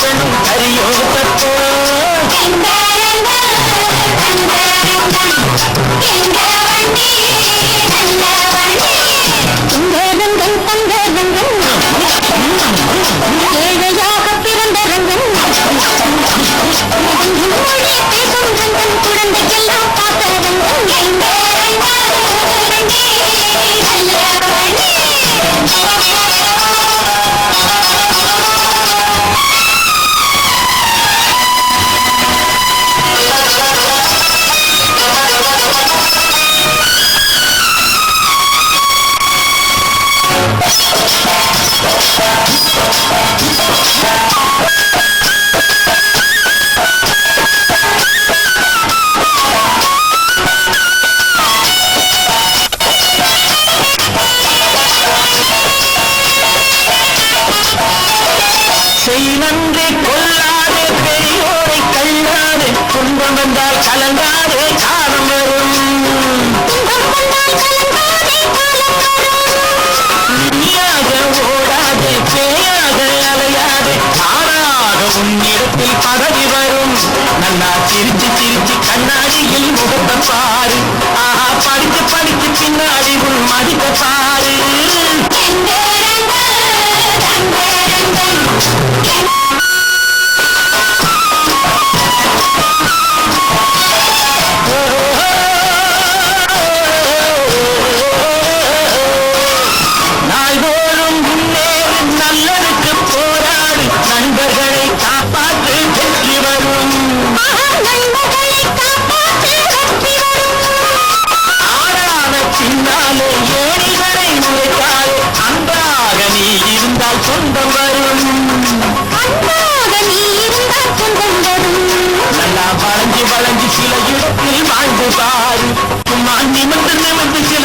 கண்ணும் அறியும் தப்போ துன்பம் வந்தால் கலங்காதே பின்னாலே ஏணிகளை உழைத்தாலே அன்றாக நீ இருந்தால் சொந்தம் வரும். நல்லா வளைஞ்சு வளைஞ்சு சில இடத்தில் வாழ்ந்து பாரு. சும்மா நிமிர்ந்து நிமிர்ந்து சில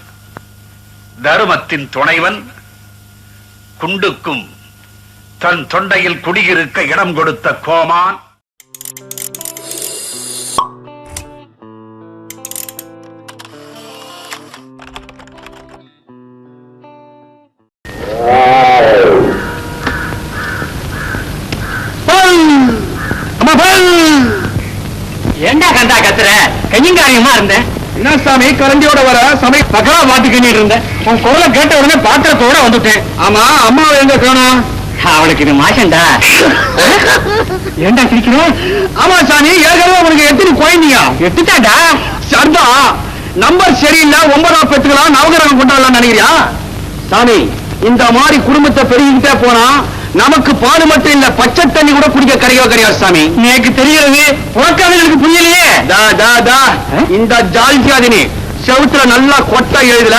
தருமத்தின் துணைவன் குண்டுக்கும் தன் தொண்டையில் குடியிருக்க இடம் கொடுத்த கோமான். ஏண்டா கண்டா கத்துற? கையங்காரியமா இருந்தேன். என்ன சாமி கரண்டியோட வர சமை பக்கவா பாத்துக்கிட்டு இருந்தேன் உன் குரலை கேட்ட உடனே பாத்திரத்தோட வந்துட்டேன். ஆமா அம்மாவை எங்க காணோம்? அவளுக்கு இது மாசண்டா ஏண்டா சிரிக்கிறேன் ஆமா சாமி ஏற்கனவே உனக்கு எத்தனை குழந்தைங்க எடுத்துட்டாடா சர்தா நம்பர் சரியில்லை ஒன்பதாம் பெற்றுக்கலாம் நவகிரகம் கொண்டாடலாம் நினைக்கிறியா? சாமி இந்த மாதிரி குடும்பத்தை பெருகிக்கிட்டே போனா நமக்கு பால் மட்டும் இல்ல பச்சை தண்ணி கூட குடிக்க கரையோ கரையாது சாமி. எனக்கு தெரிகிறது உனக்கு புரியலையே. தா தா தா. இந்த ஜால்ஜாதினி செவுத்துல நல்லா கொட்டை எழுதல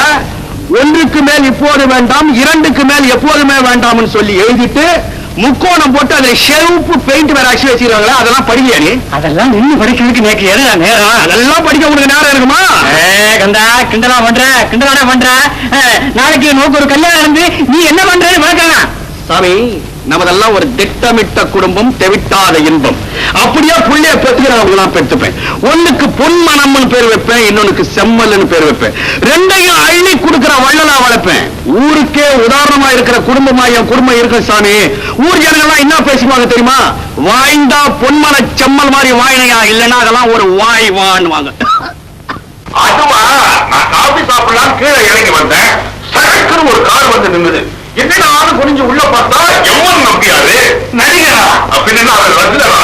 ஒன்றுக்கு மேல் இப்போது வேண்டாம் இரண்டுக்கு மேல் எப்போதுமே வேண்டாம்னு சொல்லி எழுதிட்டு முக்கோணம் போட்டு அதுல ஷெவுப்பு பெயிண்ட் வேற அடிச்சு வச்சிருக்காங்களா அதெல்லாம் படிக்கலையா நீ? அதெல்லாம் நின்னு படிக்கிறதுக்கு நேக்கு எதுடா நேரம்? அதெல்லாம் படிக்க உங்களுக்கு நேரம் இருக்குமா? ஏய், கந்தா கிண்டலா பண்ற கிண்டலாடா பண்ற. நாளைக்கு நோக்கு ஒரு கல்யாணம் இருந்து நீ என்ன பண்றேன்னு பார்க்கலாம். சாமி நமதெல்லாம் ஒரு திட்டமிட்ட குடும்பம் தெவிட்டாத இன்பம். அப்படியே புள்ளைய பெற்றுக்கிறவங்களாம் பெற்றுப்பேன். ஒண்ணுக்கு பொன்மனம்னு பேர் வைப்பேன் இன்னொன்னுக்கு செம்மல்னு பேர் வைப்பேன். ரெண்டையும் அள்ளி கொடுக்கிற வள்ளலா வளர்ப்பேன். ஊருக்கே உதாரணமா இருக்கிற குடும்பமா என் குடும்பம் இருக்கு சாமி. ஊர் ஜனங்கள்லாம் என்ன பேசுவாங்க தெரியுமா? வாய்ந்தா பொன்மன செம்மல் மாதிரி வாயினையா இல்லைன்னா அதெல்லாம் ஒரு வாய் வான்னுவாங்க அதுவா நான் காபி சாப்பிடலாம் கீழே இறங்கி வந்தேன். சரக்குன்னு ஒரு கார் வந்து நின்னுது. என்ன நானும் குனிஞ்சு உள்ள பார்த்தா எவன் நம்பியாரு நடிகரா அப்படின்னு அவர் ரசிகரா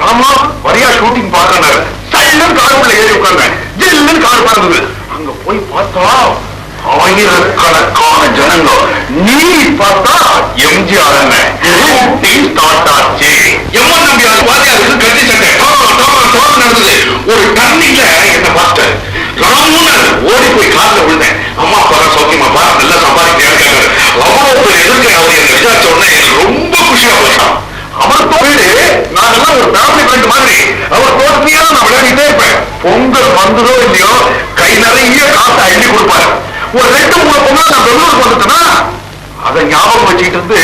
ராமா வரியா ஷூட்டிங் பார்க்கறாரு சைலன் கார் உள்ள ஏறி உட்கார்ந்தேன். ஜில்லுன்னு கார் பறந்தது அங்க போய் பார்த்தா ஆயிரக்கணக்கான ஜனங்க நீ பார்த்தா எம்ஜிஆர் ஸ்டார்ட் ஆச்சு. எவன் நம்பியார் வாத்தியாருக்கு கட்டி சட்டை. நடந்தது. வீடு நாங்கெல்லாம் ஒரு ஃபேமிலி ஃப்ரெண்ட் மாதிரி. அவர் தோட்டத்தையே நான் விளையாடிட்டே இருப்பேன். பொங்கல் வந்ததோ இல்லையோ கை நிறைய காசை அள்ளி கொடுப்பாரு. ஒரு ரெண்டு மூணு பொங்கல் நான் பெங்களூருக்கு வந்துட்டேன்னா அதை ஞாபகம் வச்சுக்கிட்டு இருந்து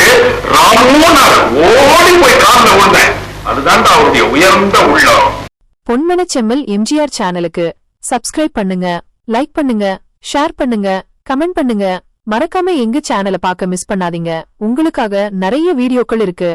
ராமுன்னாரு ஓடி போய் காலில் விழுந்தேன். அதுதான்டா அவருடைய உயர்ந்த உள்ளம். பொன்மனச்செம்மல் எம்ஜிஆர் சேனலுக்கு சப்ஸ்கிரைப் பண்ணுங்க லைக் பண்ணுங்க ஷேர் பண்ணுங்க கமெண்ட் பண்ணுங்க. மறக்காம எங்க சேனலை பார்க்க மிஸ் பண்ணாதீங்க. உங்களுக்காக நிறைய வீடியோக்கள் இருக்கு.